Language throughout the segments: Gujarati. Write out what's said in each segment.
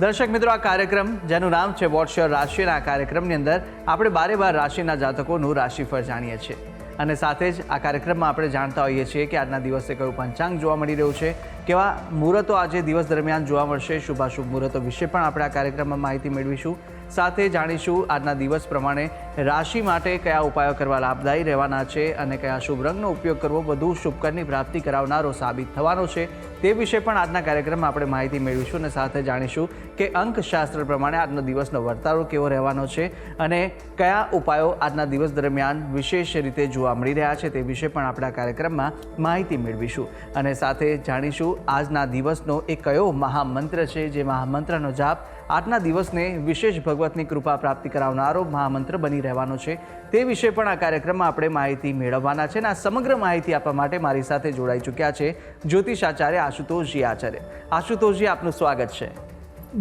દર્શક મિત્રો, આ કાર્યક્રમ, જેનું નામ છે વોટ્સ રાશિના આ કાર્યક્રમની અંદર આપણે બારે બાર રાશિના જાતકોનું રાશિફળ જાણીએ છીએ. અને સાથે જ આ કાર્યક્રમમાં આપણે જાણતા હોઈએ છીએ કે આજના દિવસે કયું પંચાંગ જોવા મળી રહ્યું છે, કેવા મુહૂર્તો આજે દિવસ દરમિયાન જોવા મળશે, શુભાશુભ મુહૂર્તો વિશે પણ આપણે આ કાર્યક્રમમાં માહિતી મેળવીશું. સાથે જાણીશું આજના દિવસ પ્રમાણે રાશિ માટે કયા ઉપાયો કરવા લાભદાયી રહેવાના છે અને કયા શુભ રંગનો ઉપયોગ કરવો વધુ શુભકરની પ્રાપ્તિ કરાવનારો સાબિત થવાનો છે. તે વિશે પણ આજના કાર્યક્રમમાં આપણે માહિતી મેળવીશું અને સાથે જાણીશું કે અંકશાસ્ત્ર પ્રમાણે આજનો દિવસનો વર્તારો કેવો રહેવાનો છે અને કયા ઉપાયો આજના દિવસ દરમિયાન વિશેષ રીતે જોવા મળી રહ્યા છે તે વિશે પણ આપણે કાર્યક્રમમાં માહિતી મેળવીશું. અને સાથે જાણીશું આજના દિવસનો એ કયો મહામંત્ર છે જે મહામંત્રનો જાપ આજના દિવસને વિશેષ ભગવતની કૃપા પ્રાપ્તિ કરાવનારો મહામંત્ર બની રહેવાનો છે. તે વિશે પણ આ કાર્યક્રમમાં આપણે માહિતી મેળવવાના છે અને આ સમગ્ર માહિતી આપવા માટે મારી સાથે જોડાઈ ચૂક્યા છે જ્યોતિષ આચાર્ય આશુતોષજી આચાર્ય. આશુતોષજી આપનું સ્વાગત છે.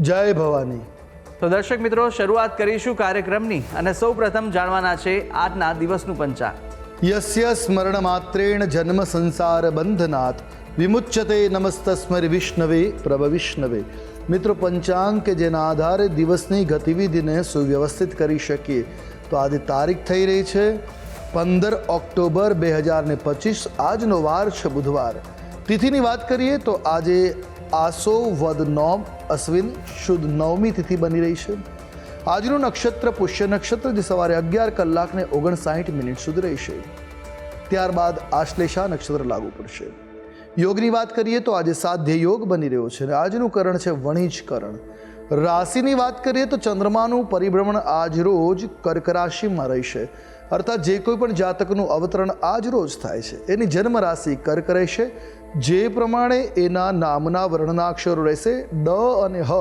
જય ભવાની. તો દર્શક મિત્રો શરૂઆત કરીશું કાર્યક્રમની અને સૌ પ્રથમ જાણવાના છે આજના દિવસનું પંચાંગ. યસ્ય સ્મરણ માત્રેણ જન્મ સંસાર બંધનાથ વિમુચ્યતે નમસ્તસ્મર વિષ્ણવે પ્રભ વિષ્ણવે. મિત્રો પંચાંગ કે જેના આધારે દિવસની ગતિવિધિને સુવ્યવસ્થિત કરી શકીએ તો આજે તારીખ થઈ રહી છે પંદર ઓક્ટોબર બે હજાર ને પચીસ. આજનો વાર છે બુધવાર. તિથિની વાત કરીએ તો આજે આસો, વદ, નોમ, અશ્વિન, શુદ્ધ નવમી તિથિ બની રહી છે. આજનું નક્ષત્ર પુષ્ય નક્ષત્ર જે સવારે અગિયાર કલાકને ઓગણસાઠ મિનિટ સુધી રહેશે. ત્યારબાદ આશ્લેષા નક્ષત્ર લાગુ પડશે. યોગની વાત કરીએ તો આજે સાધ્ય યોગ બની રહ્યો છે અને આજનું કરણ છે વણિજ કરણ. રાશિની વાત કરીએ તો ચંદ્રમાનું પરિભ્રમણ આજ રોજ કર્ક રાશિમાં રહેશે. અર્થાત જે કોઈ પણ જાતકનું અવતરણ આજ રોજ થાય છે. એની જન્મ રાશિ કર્ક રહેશે. જે પ્રમાણે એના નામના વર્ણના અક્ષરો રહેશે ડ અને હ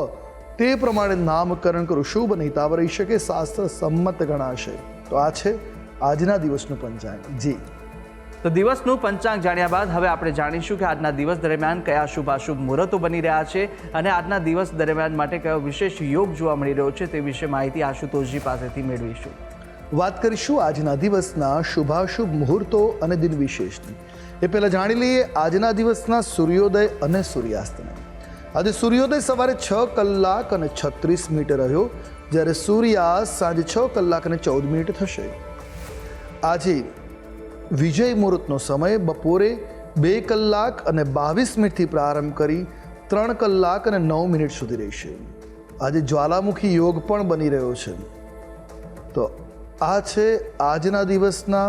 તે પ્રમાણે નામકરણ કરું શુભ અને હિતાવ રહી શકે શાસ્ત્ર સંમત ગણાશે. તો આ છે આજના દિવસનું પંચાંગ. જી. તો દિવસનું પંચાંગ જાણ્યા બાદ હવે આપણે જાણીશું કે આજના દિવસ દરમિયાન કયા શુભાશુભ મુહૂર્તો બની રહ્યા છે અને આજના દિવસ દરમિયાન માટે કયો વિશેષ યોગ જોવા મળી રહ્યો છે તે વિશે માહિતી આશુતોષજી પાસેથી મેળવીશું. વાત કરીશું આજના દિવસના શુભાશુભ મુહૂર્તો અને દિન વિશેષની એ પહેલાં જાણી લઈએ આજના દિવસના સૂર્યોદય અને સૂર્યાસ્તને. આજે સૂર્યોદય સવારે છ કલાક અને છત્રીસ મિનિટ રહ્યો, જ્યારે સૂર્યાસ્ત સાંજે છ કલાક અને ચૌદ મિનિટ થશે. આજે વિજય મુહૂર્તનો સમય બપોરે બે કલાક અને બાવીસ મિનિટથી પ્રારંભ કરી ત્રણ કલાક અને નવ મિનિટ સુધી રહેશે. આજે જ્વાલામુખી યોગ પણ બની રહ્યો છે. તો આ છે આજના દિવસના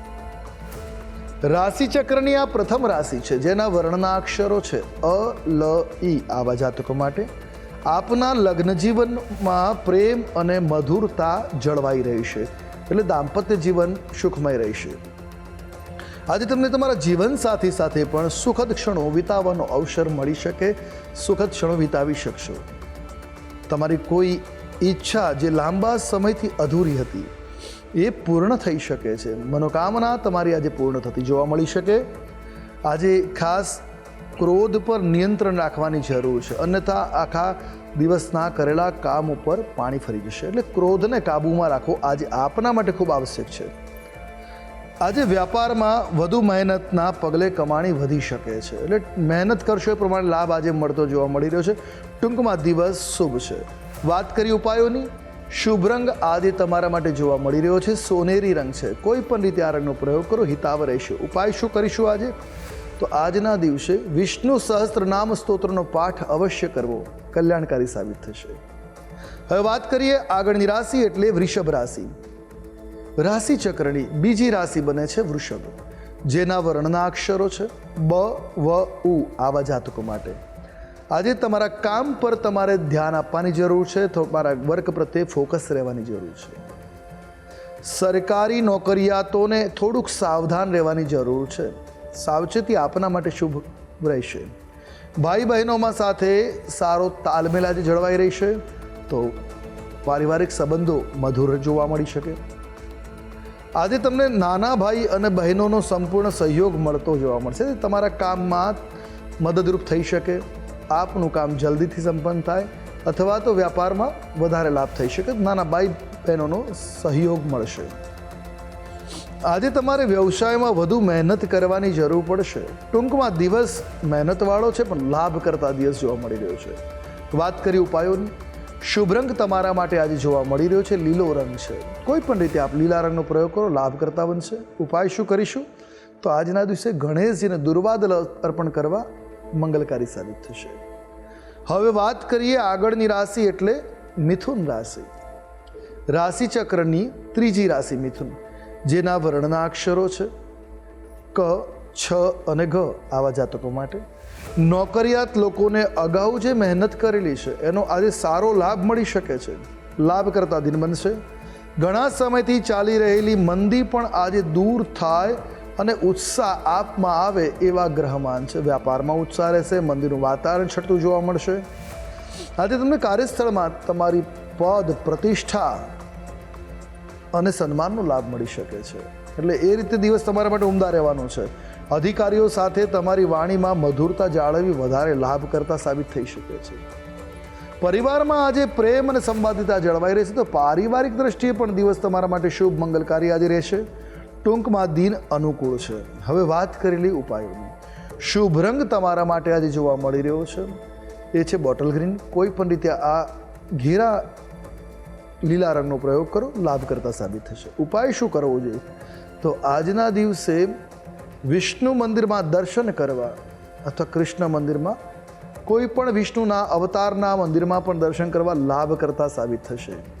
રાશિ ચક્રની આ પ્રથમ રાશિ છે, જેના વર્ણના અક્ષરો છે, અ, લ, ઈ. આવા જાતકો માટે આપના લગ્ન જીવનમાં પ્રેમ અને મધુરતા જળવાઈ રહી છે એટલે દાંપત્ય જીવન સુખમય રહેશે. આજે તમને તમારા જીવન સાથી સાથે પણ સુખદ ક્ષણો વિતાવવાનો અવસર મળી શકે, સુખદ ક્ષણો વિતાવી શકશો. તમારી કોઈ ઈચ્છા જે લાંબા સમયથી અધૂરી હતી એ પૂર્ણ થઈ શકે છે. મનોકામના તમારી આજે પૂર્ણ થતી જોવા મળી શકે. આજે ખાસ ક્રોધ પર નિયંત્રણ રાખવાની જરૂર છે. અન્યથા આખા દિવસના કરેલા કામ ઉપર પાણી ફરી જશે. એટલે ક્રોધને કાબૂમાં રાખવો આજે આપના માટે ખૂબ આવશ્યક છે. આજે વ્યાપારમાં વધુ મહેનતના પગલે કમાણી વધી શકે છે. એટલે મહેનત કરશો એ પ્રમાણે લાભ આજે મળતો જોવા મળી રહ્યો છે. ટૂંકમાં દિવસ શુભ છે. વાત કરી ઉપાયોની? શુભ રંગ આજે તમારા માટે જોવા મળી રહ્યો છે. સોનેરી રંગ છે. કોઈ પણ રીતે આ રંગનો પ્રયોગ કરો. હિતાવ રહેશે. ઉપાય શું કરીશું આજે? તો આજના દિવસે વિષ્ણુ સહસ્ત્ર નામ સ્તોત્રનો પાઠ અવશ્ય કરવો. કલ્યાણકારી સાબિત થશે. હવે વાત કરીએ આગળની રાશિ એટલે વૃષભ રાશિ. રાશિ ચક્રની બીજી રાશિ બને છે વૃષભ. જેના વર્ણના અક્ષરો છે બ, વ, ઉ આવા જાતકો માટે. આજે તમારા કામ પર તમારે ધ્યાન આપવાની જરૂર છે, તમારા વર્ક પ્રત્યે ફોકસ રહેવાની જરૂર છે. સરકારી નોકરિયાતોને થોડુંક સાવધાન રહેવાની જરૂર છે. સાવચેતી આપના માટે શુભ રહેશે. ભાઈ બહેનોમાં સાથે સારો તાલમેલ આજે જળવાઈ રહેશે, તો પારિવારિક સંબંધો મધુર જોવા મળી શકે. આજે તમને નાના ભાઈ અને બહેનોનો સંપૂર્ણ સહયોગ મળતો જોવા મળશે. તમારા કામમાં મદદરૂપ થઈ શકે. આપનું કામ જલ્દીથી સંપન્ન થાય અથવા તો વ્યાપારમાં વધારે લાભ થઈ શકે. નાના બાઈ બહેનોનો સહયોગ મળશે. આજે તમારે વ્યવસાયમાં વધુ મહેનત કરવાની જરૂર પડશે. ટૂંકમાં દિવસ મહેનતવાળો છે, પણ લાભ કરતા દિવસ જોવા મળી રહ્યો છે. વાત કરી ઉપાયોની. શુભ રંગ તમારા માટે આજે જોવા મળી રહ્યો છે. લીલો રંગ છે. કોઈ પણ રીતે આપ લીલા રંગનો પ્રયોગ કરો, લાભ કરતા બનશે. ઉપાય શું કરીશું? તો આજના દિવસે ગણેશજીને દુર્વાદલ અર્પણ કરવા મંગલકારી સાબિત થશે. હવે વાત કરીએ આગળની રાશિ એટલે મિથુન રાશિ. રાશિ ચક્રની ત્રીજી રાશિ મિથુન, જેના વર્ણના અક્ષરો છે ક, છ અને ઘ આવા જાતકો માટે. નોકરિયાત લોકોને અગાઉ જે મહેનત કરેલી છે, એનો આજે સારો લાભ મળી શકે છે. લાભ કરતા દિન બનશે. ઘણા સમયથી ચાલી રહેલી મંદી પણ આજે દૂર થાય અને ઉત્સાહ આપમાં આવે એવા ગ્રહમાન છે. વ્યાપારમાં ઉત્સાહ રહેશે, મંદિરનું વાતાવરણ છટતું જોવા મળશે. આજે તમને કાર્યસ્થળમાં તમારી પદ, પ્રતિષ્ઠા અને સન્માનનો લાભ મળી શકે છે. એટલે એ રીતે દિવસ તમારા માટે ઉમદા રહેવાનો છે. અધિકારીઓ સાથે તમારી વાણીમાં મધુરતા જાળવી વધારે લાભ કરતા સાબિત થઈ શકે છે. પરિવારમાં આજે પ્રેમ અને સંવાદિતા જળવાઈ રહેશે તો પારિવારિક દ્રષ્ટિએ પણ દિવસ તમારા માટે શુભ, મંગલકારી આજે રહેશે. ટૂંકમાં દિન અનુકૂળ છે. હવે વાત કરેલી ઉપાયોની. શુભ રંગ તમારા માટે આજે જોવા મળી રહ્યો છે. એ છે બોટલ ગ્રીન. કોઈ પણ રીતે આ ઘેરા લીલા રંગનો પ્રયોગ કરો. લાભ કરતા સાબિત થશે. ઉપાય શું કરવો જોઈએ? તો આજના દિવસે વિષ્ણુ મંદિરમાં દર્શન કરવા અથવા કૃષ્ણ મંદિરમાં કોઈ પણ વિષ્ણુના અવતારના મંદિરમાં પણ દર્શન કરવા લાભ કરતા સાબિત થશે.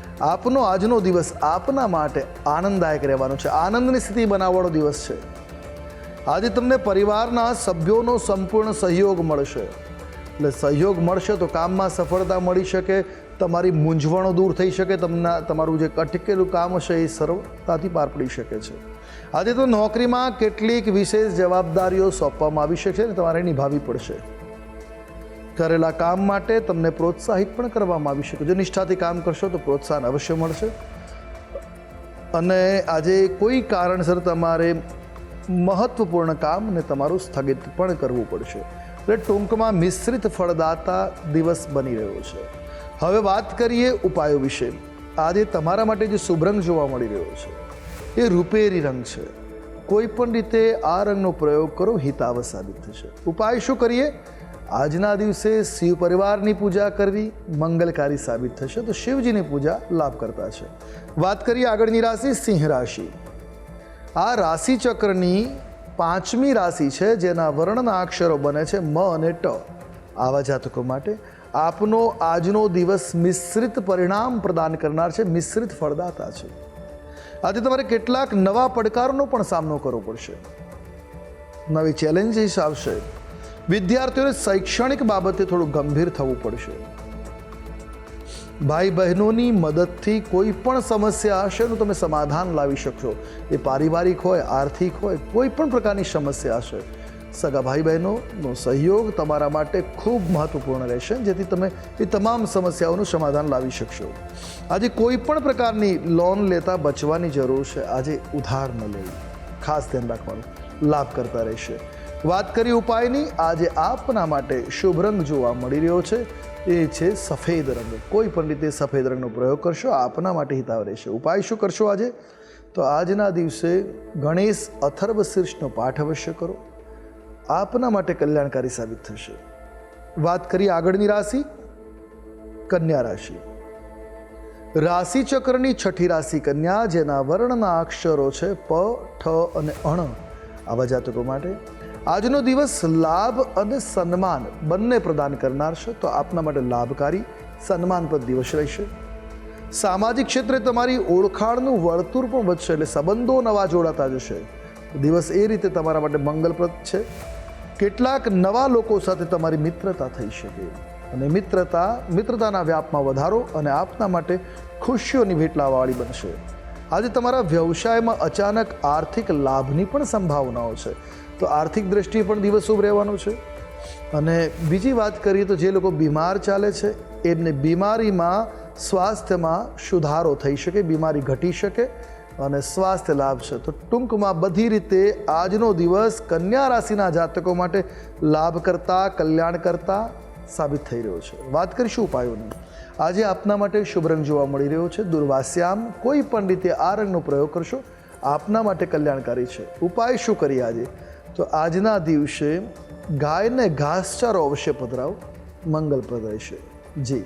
આપનો આજનો દિવસ આપના માટે આનંદદાયક રહેવાનો છે. આનંદની સ્થિતિ બનાવવાનો દિવસ છે. આજે તમને પરિવારના સભ્યોનો સંપૂર્ણ સહયોગ મળશે. એટલે સહયોગ મળશે તો કામમાં સફળતા મળી શકે, તમારી મૂંઝવણો દૂર થઈ શકે, તમને તમારું જે અટકેલું કામ હશે એ સરળતાથી પાર પડી શકે છે. આજે તો નોકરીમાં કેટલીક વિશેષ જવાબદારીઓ સોંપવામાં આવી શકે છે અને તમારે નિભાવવી પડશે. કરેલા કામ માટે તમને પ્રોત્સાહિત પણ કરવામાં આવી શકે. જો નિષ્ઠાથી કામ કરશો તો પ્રોત્સાહન અવશ્ય મળશે. અને આજે કોઈ કારણસર તમારે મહત્વપૂર્ણ કામને તમારું સ્થગિત પણ કરવું પડશે. એટલે ટૂંકમાં મિશ્રિત ફળદાતા દિવસ બની રહ્યો છે. હવે વાત કરીએ ઉપાયો વિશે. આજે તમારા માટે જે શુભ રંગ જોવા મળી રહ્યો છે, એ રૂપેરી રંગ છે. કોઈ પણ રીતે આ રંગનો પ્રયોગ કરો હિતાવ સાબિત થશે. ઉપાય શું કરીએ? આજના દિવસે શિવ પરિવારની પૂજા કરવી મંગલકારી સાબિત થશે તો શિવજીની પૂજા લાભ કરતા છે. વાત કરીએ આગળની રાશિ, સિંહ રાશિ. આ રાશિ ચક્રની પાંચમી રાશિ છે, જેના વર્ણના અક્ષરો બને છે મ અને ટ. આવા જાતકો માટે આપનો આજનો દિવસ મિશ્રિત પરિણામ પ્રદાન કરનાર છે, મિશ્રિત ફળદાતા છે. આજે તમારે કેટલાક નવા પડકારોનો પણ સામનો કરવો પડશે. નવી ચેલેન્જીસ આવશે. વિદ્યાર્થીઓને શૈક્ષણિક બાબતે થોડું ગંભીર થવું પડશે. ભાઈ બહેનોની મદદથી કોઈ પણ સમસ્યા હશે એનું તમે સમાધાન લાવી શકશો. એ પારિવારિક હોય, આર્થિક હોય, કોઈ પણ પ્રકારની સમસ્યા હશે. સગા ભાઈ બહેનોનો સહયોગ તમારા માટે ખૂબ મહત્વપૂર્ણ રહેશે, જેથી તમે એ તમામ સમસ્યાઓનું સમાધાન લાવી શકશો. આજે કોઈ પણ પ્રકારની લોન લેતા બચવાની જરૂર છે. આજે ઉધાર ન લેવી. ખાસ ધ્યાન રાખવાનું. લાભ કરતા રહેશે. વાત કરી ઉપાયની, આજે આપના માટે શુભ રંગ જોવા મળી રહ્યો છે. એ છે સફેદ રંગ. કોઈ પણ રીતે સફેદ રંગનો પ્રયોગ કરશો, આપના માટે હિતાવ રહેશે. ઉપાય શું કરશો આજે? તો આજના દિવસે ગણેશ અથર્વ શીર્ષનો પાઠ અવશ્ય કરો. આપના માટે કલ્યાણકારી સાબિત થશે. વાત કરીએ આગળની રાશિ, કન્યા રાશિ. રાશિ ચક્રની છઠ્ઠી રાશિ કન્યા, જેના વર્ણના અક્ષરો છે પ, ઠ અને અણ. આવા જાતકો માટે આજનો દિવસ લાભ અને સન્માન બંને પ્રદાન કરનાર છે. તો આપના માટે લાભકારી સન્માનપદ દિવસ રહેશે. સામાજિક ક્ષેત્રે તમારી ઓળખાણનું વર્તુળ પણ વધશે એટલે સંબંધો નવા જોડાતા જશે. દિવસ એ રીતે તમારા માટે મંગલપ્રદ છે. કેટલાક નવા લોકો સાથે તમારી મિત્રતા થઈ શકે. અને મિત્રતા, મિત્રતાના વ્યાપમાં વધારો અને આપના માટે ખુશીઓની ભેટલાવાળી બનશે. આજે તમારા વ્યવસાયમાં અચાનક આર્થિક લાભની પણ સંભાવનાઓ છે. તો આર્થિક દ્રષ્ટિએ પણ દિવસ શુભ રહેવાનો છે. અને બીજી વાત કરીએ તો જે લોકો બીમાર ચાલે છે, એમને બીમારીમાં સ્વાસ્થ્યમાં સુધારો થઈ શકે, બીમારી ઘટી શકે અને સ્વાસ્થ્ય લાભ છે. તો ટૂંકમાં બધી રીતે આજનો દિવસ કન્યા રાશિના જાતકો માટે લાભ કરતા કલ્યાણ કરતા સાબિત થઈ રહ્યો છે. વાત કરીશું ઉપાયોની? આજે આપના માટે શુભ રંગ જોવા મળી રહ્યો છે. દુર્વાસ્યામ કોઈ પણ રીતે આ રંગનો પ્રયોગ કરશો, આપના માટે કલ્યાણકારી છે. ઉપાય શું કરીએ આજે? તો આજના દિવસે ગાયને ઘાસચારો અવશ્ય પધરાવ. મંગલપ્રદ રહેશે જી.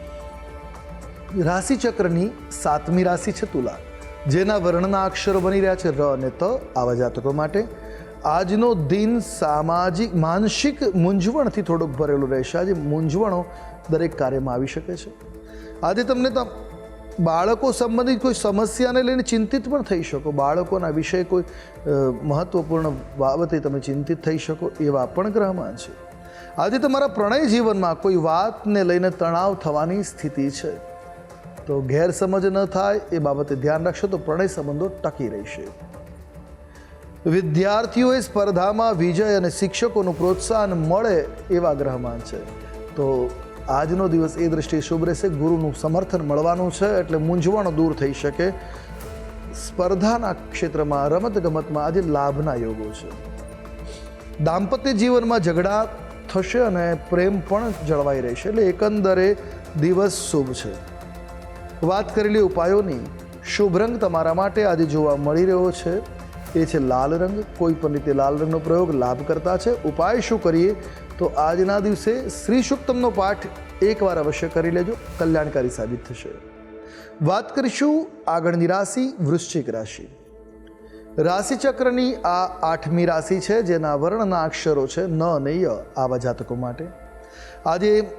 રાશિચક્રની સાતમી રાશિ છે તુલા, જેના વર્ણના અક્ષરો બની રહ્યા છે ર અને ત આવા જાતકો માટે. આજનો દિન સામાજિક, માનસિક મૂંઝવણથી થોડોક ભરેલો રહેશે. આજે મૂંઝવણો દરેક કાર્યમાં આવી શકે છે. આજે તમને તમ બાળકો સંબંધિત કોઈ સમસ્યાને લઈને ચિંતિત પણ થઈ શકો. બાળકોના વિષય કોઈ મહત્વપૂર્ણ બાબતે તમે ચિંતિત થઈ શકો એવા પણ ગ્રહમાં છે. આજે તમારા પ્રણય જીવનમાં કોઈ વાતને લઈને તણાવ થવાની સ્થિતિ છે. તો ગેરસમજ ન થાય એ બાબતે ધ્યાન રાખશો તો પ્રણય સંબંધો ટકી રહેશે. વિદ્યાર્થીઓએ સ્પર્ધામાં વિજય અને શિક્ષકોનું પ્રોત્સાહન મળે એવા ગ્રહમાન છે. તો આજનો દિવસ એ દ્રષ્ટિએ શુભ રહેશે. ગુરુનું સમર્થન મળવાનું છે એટલે મૂંઝવણો દૂર થઈ શકે. સ્પર્ધાના ક્ષેત્રમાં રમત ગમતમાં આજે લાભના યોગો છે. દાંપત્ય જીવનમાં ઝઘડા થશે અને પ્રેમ પણ જળવાઈ રહેશે. એટલે એકંદરે દિવસ શુભ છે. વાત કરેલી ઉપાયોની શુભ રંગ તમારા માટે આજે જોવા મળી રહ્યો છે. એ છે લાલ રંગ. કોઈ પણ રીતે લાલ રંગનો પ્રયોગ લાભ કરતા છે. ઉપાય શું કરીએ? તો આજના દિવસે શ્રી સુક્તમનો પાઠ એકવાર અવશ્ય કરી લેજો. કલ્યાણકારી સાબિત થશે. વાત કરીશું આગળની રાશિ વૃશ્ચિક રાશિ. રાશિચક્રની આ આઠમી રાશિ છે, જેના વર્ણના અક્ષરો છે ન અને ય આવા જાતકો માટે. આજે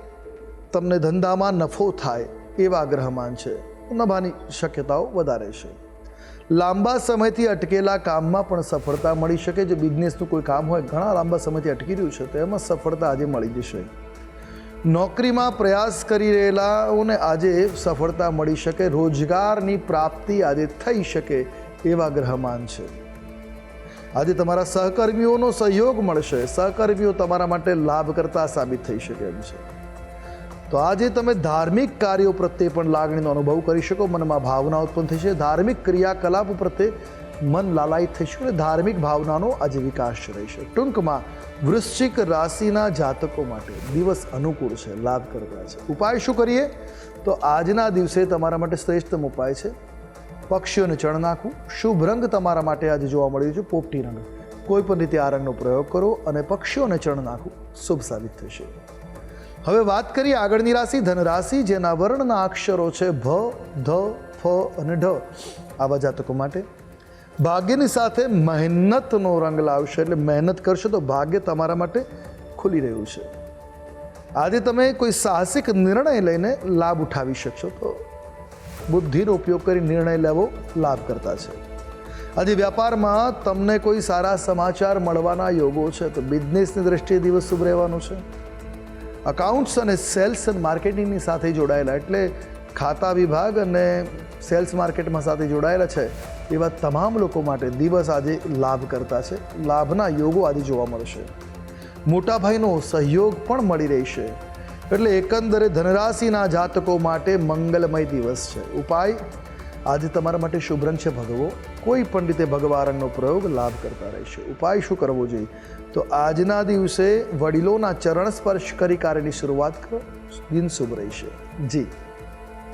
તમને ધંધામાં નફો થાય. એવા ગ્રહમાન છે. નભાની શક્યતાઓ વધારે છે. લાંબા સમયથી અટકેલા કામમાં પણ સફળતા મળી શકે જે બિઝનેસનું કોઈ કામ હોય, ઘણા લાંબા સમયથી અટકી રહ્યું છે, તો એમાં સફળતા આજે મળી જશે. નોકરીમાં પ્રયાસ કરી રહેલાઓને આજે સફળતા મળી શકે. રોજગારની પ્રાપ્તિ આજે થઈ શકે એવા ગ્રહમાન છે. આજે તમારા સહકર્મીઓનો સહયોગ મળશે. સહકર્મીઓ તમારા માટે લાભ કરતા સાબિત થઈ શકે એમ છે. તો આજે તમે ધાર્મિક કાર્યો પ્રત્યે પણ લાગણીનો અનુભવ કરી શકો. મનમાં ભાવના ઉત્પન્ન છે ધાર્મિક ક્રિયાકલાપ પ્રત્યે મન લાલાયિત થઈ અને ધાર્મિક ભાવનાનો આજે વિકાસ રહેશે. ટૂંકમાં, વૃશ્ચિક રાશિના જાતકો માટે દિવસ અનુકૂળ છે, લાભકર્તા છે. ઉપાય શું કરીએ? તો આજના દિવસે તમારા માટે શ્રેષ્ઠતમ ઉપાય છે, પક્ષીઓને ચણ નાખવું. શુભ રંગ તમારા માટે આજે જોવા મળ્યું છે, પોપટી રંગ. કોઈ પણ રીતે આ રંગનો પ્રયોગ કરો અને પક્ષીઓને ચણ નાખવું શુભ સાબિત થશે. હવે વાત કરીએ આગળની રાશિ ધન રાશિ જેના વર્ણના અક્ષરો છે ભ, ધ, ફ અને ઢ. આવા જાતકો માટે ભાગ્યની સાથે મહેનતનો રંગ લાવશે, એટલે મહેનત કરશો તો ભાગ્ય તમારા માટે ખુલી રહ્યું છે. આજે તમે કોઈ સાહસિક નિર્ણય લઈને લાભ ઉઠાવી શકશો તો બુદ્ધિનો ઉપયોગ કરી નિર્ણય લેવો લાભ કરતા છે. આજે વ્યાપારમાં તમને કોઈ સારા સમાચાર મળવાના યોગો છે તો બિઝનેસની દ્રષ્ટિએ દિવસ શુભ રહેવાનું છે. અકાઉન્ટ્સ અને સેલ્સ અને માર્કેટિંગની સાથે જોડાયેલા, એટલે ખાતા વિભાગ અને સેલ્સ માર્કેટમાં સાથે જોડાયેલા છે, એવા તમામ લોકો માટે દિવસ આજે લાભ કરતા છે. લાભના યોગો આજે જોવા મળશે. મોટાભાઈનો સહયોગ પણ મળી રહેશે. એટલે એકંદરે ધનરાશિના જાતકો માટે મંગલમય દિવસ છે. ઉપાય? આજે તમારા માટે શુભ રંગ છે ભગવો. કોઈ પણ રીતે ભગવા રંગનો પ્રયોગ લાભ કરતા રહેશે. ઉપાય શું કરવો જોઈએ? તો આજના દિવસે વડીલોના ચરણ સ્પર્શ કરી કાર્યની શરૂઆત કરો દિન શુભ રહેશે. જી.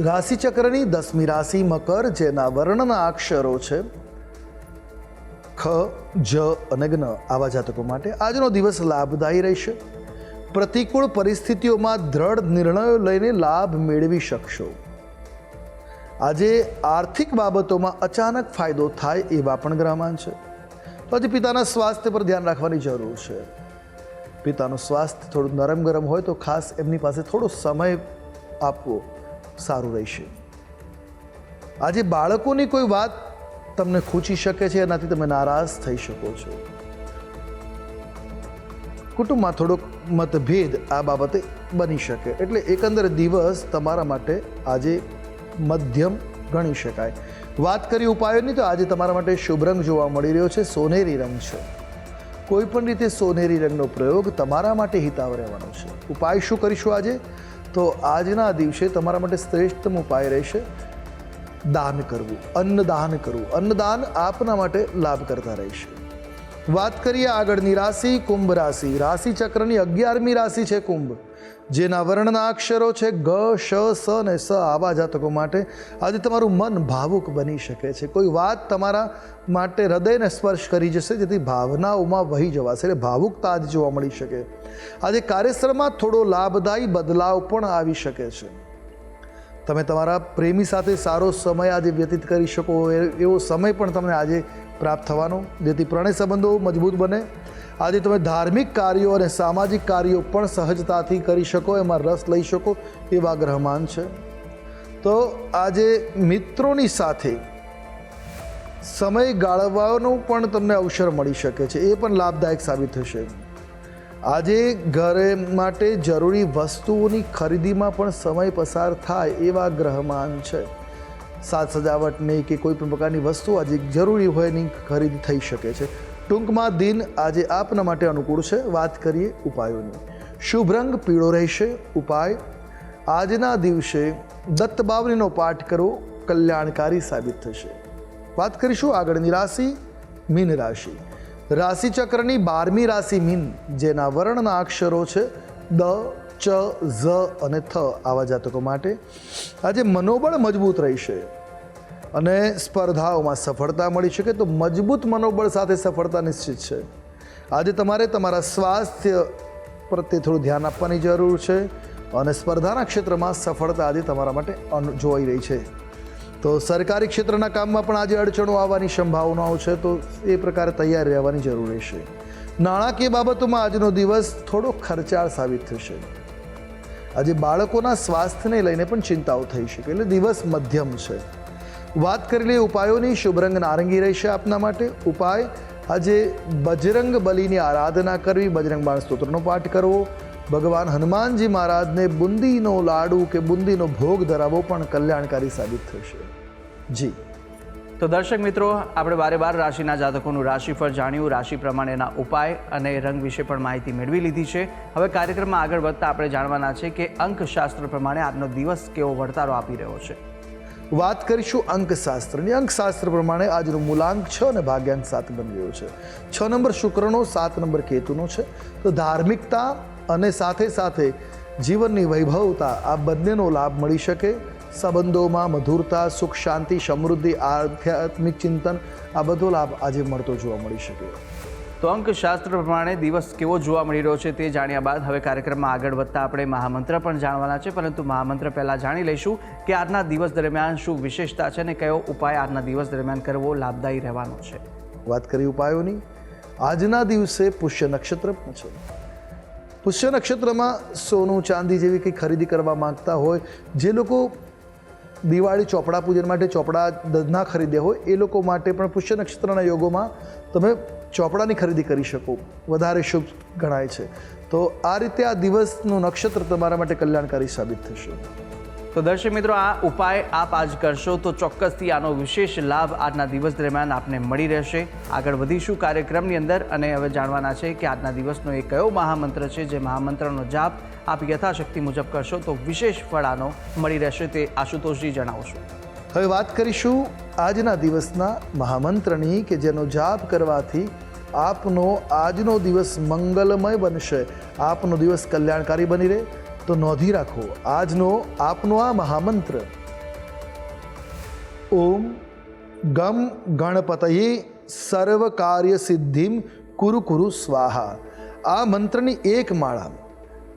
રાશિ ચક્રની દસમી રાશિ મકર, જેના વર્ણના અક્ષરો છે ખ, જ અને જ્ઞ આવા જાતકો માટે આજનો દિવસ લાભદાયી રહેશે. પ્રતિકૂળ પરિસ્થિતિઓમાં દ્રઢ નિર્ણયો લઈને લાભ મેળવી શકશો. આજે આર્થિક બાબતોમાં અચાનક ફાયદો થાય એવા પણ ગ્રહમાન છે. પછી પિતાના સ્વાસ્થ્ય પર ધ્યાન રાખવાની જરૂર છે. પિતાનું સ્વાસ્થ્ય થોડું નરમ ગરમ હોય તો ખાસ એમની પાસે થોડો સમય આપવો. સારું રહેશે. આજે બાળકોની કોઈ વાત તમને ખૂચી શકે છે, એનાથી તમે નારાજ થઈ શકો છો. કુટુંબમાં થોડોક મતભેદ આ બાબતે બની શકે, એટલે એકંદર દિવસ તમારા માટે આજે મધ્યમ ગણી શકાય. વાત કરી ઉપાયોની, તો આજે તમારા માટે શુભ રંગ જોવા મળી રહ્યો છે, સોનેરી રંગ છે. કોઈ પણ રીતે સોનેરી રંગનો પ્રયોગ તમારા માટે હિતાવ રહેવાનો છે. ઉપાય શું કરીશું આજે? તો આજના દિવસે તમારા માટે શ્રેષ્ઠતમ ઉપાય રહેશે દાન કરવું, અન્નદાન કરવું. અન્નદાન આપના માટે લાભ કરતા રહેશે. વાત કરીએ આગળની રાશિ, કુંભ રાશિ. રાશિ ચક્રની અગિયારમી રાશિ છે કુંભ. જેના વર્ણના અક્ષરો છે ગ, શ, સ અને સ આવા જાતકો માટે આજે તમારું મન ભાવુક બની શકે છે. કોઈ વાત તમારા માટે હૃદયને સ્પર્શ કરી જશે, જેથી ભાવનાઓમાં વહી જવાશે એટલે ભાવુકતા આજે જોવા મળી શકે. આજે કાર્યસ્થળમાં થોડો લાભદાયી બદલાવ પણ આવી શકે છે. તમે તમારા પ્રેમી સાથે સારો સમય આજે વ્યતીત કરી શકો એવો સમય પણ તમને આજે પ્રાપ્ત થવાનો, જેથી પ્રણય સંબંધો મજબૂત બને. આજે તમે ધાર્મિક કાર્યો અને સામાજિક કાર્યો પણ સહજતાથી કરી શકો, એમાં રસ લઈ શકો એવા ગ્રહમાન છે. તો આજે મિત્રોની સાથે સમય ગાળવાનો પણ તમને અવસર મળી શકે છે, એ પણ લાભદાયક સાબિત થશે. આજે ઘરે માટે જરૂરી વસ્તુઓની ખરીદીમાં પણ સમય પસાર થાય એવા ગ્રહમાન છે. સાજ સજાવટની કે કોઈ પણ પ્રકારની વસ્તુ આજે જરૂરી હોય એની ખરીદી થઈ શકે છે. ટૂંકમાં દિન આજે આપના માટે અનુકૂળ છે. વાત કરીએ ઉપાયોની. શુભ રંગ પીળો રહેશે. ઉપાય, આજના દિવસે દત્ત બાવરીનો પાઠ કરવો કલ્યાણકારી સાબિત થશે. વાત કરીશું આગળની રાશિ, મીન રાશિ. રાશિચક્રની બારમી રાશિ મીન, જેના વર્ણના અક્ષરો છે દ, ચ, ઝ અને થ આવા જાતકો માટે. આજે મનોબળ મજબૂત રહેશે. અને સ્પર્ધાઓમાં સફળતા મળી શકે તો મજબૂત મનોબળ સાથે સફળતા નિશ્ચિત છે. આજે તમારે તમારા સ્વાસ્થ્ય પ્રત્યે થોડું ધ્યાન આપવાની જરૂર છે અને સ્પર્ધાના ક્ષેત્રમાં સફળતા આજે તમારા માટે જોઈ રહી છે. તો સરકારી ક્ષેત્રના કામમાં પણ આજે અડચણો આવવાની સંભાવનાઓ છે તો એ પ્રકારે તૈયાર રહેવાની જરૂર રહેશે. નાણાકીય બાબતોમાં આજનો દિવસ થોડો ખર્ચાળ સાબિત થશે. આજે બાળકોના સ્વાસ્થ્યને લઈને પણ ચિંતાઓ થઈ શકે, એટલે દિવસ મધ્યમ છે. વાત કરી લઈએ ઉપાયોની, શુભ રંગ નારંગી રહેશે આપના માટે. ઉપાય, આજે બજરંગ બલીની આરાધના કરવી. બજરંગ બાણ સ્તોત્રનો પાઠ કરવો. ભગવાન હનુમાનજી મહારાજને બુંદીનો લાડુ કે બુંદીનો ભોગ ધરાવવો પણ કલ્યાણકારી સાબિત થશે. જી. તો દર્શક મિત્રો, આપણે બારે બાર રાશિના જાતકોનું રાશિફળ જાણ્યું. રાશિ પ્રમાણેના ઉપાય અને રંગ વિશે પણ માહિતી મેળવી લીધી છે. હવે કાર્યક્રમમાં આગળ વધતા આપણે જાણવાના છે કે અંકશાસ્ત્ર પ્રમાણે આજનો દિવસ કેવો વળતારો આપી રહ્યો છે. વાત કરીશું અંકશાસ્ત્રની. અંકશાસ્ત્ર પ્રમાણે આજનો મૂલાંક છ અને ભાગ્યાંક સાત બની રહ્યો છે. છ નંબર શુક્રનો, સાત નંબર કેતુનો છે. તો ધાર્મિકતા અને સાથે સાથે જીવનની વૈભવતા, આ બંનેનો લાભ મળી શકે. સંબંધોમાં મધુરતા, સુખ, શાંતિ, સમૃદ્ધિ, આધ્યાત્મિક ચિંતન, આ બધો લાભ આજે મળતો જોવા મળી શકે. તો અંકશાસ્ત્ર પ્રમાણે દિવસ કેવો જોવા મળી રહ્યો છે તે જાણ્યા બાદ હવે કાર્યક્રમમાં આગળ વધતા આપણે મહામંત્ર પણ જાણવાના છે, પરંતુ મહામંત્ર પહેલાં જાણી લઈશું કે આજના દિવસ દરમિયાન શું વિશેષતા છે અને કયો ઉપાય આજના દિવસ દરમિયાન કરવો લાભદાયી રહેવાનો છે. વાત કરી ઉપાયોની. આજના દિવસે પુષ્ય નક્ષત્ર પણ છે. પુષ્ય નક્ષત્રમાં સોનું, ચાંદી જેવી કંઈ ખરીદી કરવા માંગતા હોય, જે લોકો દિવાળી, ચોપડા પૂજન માટે ચોપડા ના ખરીદ્યા હોય, એ લોકો માટે પણ પુષ્ય નક્ષત્રના યોગોમાં તમે ચોપડાની ખરીદી કરી શકો. વધારે શુભ ગણાય છે. તો આ રીતે આ દિવસનું નક્ષત્ર તમારા માટે કલ્યાણકારી સાબિત થશે. તો દર્શક મિત્રો, આ ઉપાય આપ આજ કરશો તો ચોક્કસથી આનો વિશેષ લાભ આજના દિવસ દરમિયાન આપને મળી રહેશે. આગળ વધીશું કાર્યક્રમની અંદર અને હવે જાણવાના છે કે આજના દિવસનો એ કયો મહામંત્ર છે જે મહામંત્રનો જાપ આપ યથાશક્તિ મુજબ કરશો તો વિશેષ ફળ આનો મળી રહેશે તે આશુતોષજી જણાવશો. હવે વાત કરીશું આજના દિવસના મહામંત્રની કે જેનો જાપ કરવાથી આપનો આજનો દિવસ મંગલમય બનશે. આપનો દિવસ કલ્યાણકારી બની રહે. તો નોંધી રાખો, આજનો આપનો આ મહામંત્ર. ઓમ ગમ ગણપતયે સર્વ કાર્ય સિદ્ધિમ કુરુ કુરુ સ્વાહા. આ મંત્રની એક માળા.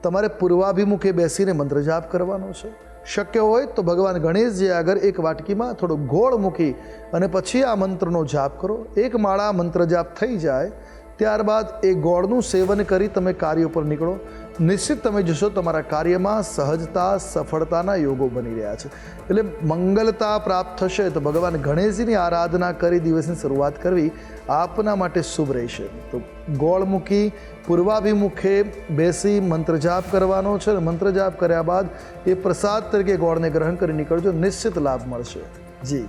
તમારે પૂર્વાભિમુખે બેસીને મંત્ર જાપ કરવાનો છે. શક્ય હોય તો ભગવાન ગણેશજી આગળ એક વાટકીમાં થોડો ગોળ મૂકી અને પછી આ મંત્રનો જાપ કરો. એક માળા મંત્ર જાપ થઈ જાય, ત્યારબાદ એ ગોળનું સેવન કરી તમે કાર્ય ઉપર નીકળો. નિશ્ચિત તમે જોશો તમારા કાર્યમાં સહજતા, સફળતાના યોગો બની રહ્યા છે. એટલે મંગલતા પ્રાપ્ત થશે તો ભગવાન ગણેશજીની આરાધના કરી દિવસની શરૂઆત કરવી આપના માટે શુભ રહેશે. તો ગોળ મૂકી પૂર્વાભિમુખે બેસી મંત્ર જાપ કરવાનો છે અને મંત્ર જાપ કર્યા બાદ એ પ્રસાદ તરીકે ગોળને ગ્રહણ કરી નીકળજો. નિશ્ચિત લાભ મળશે. જી.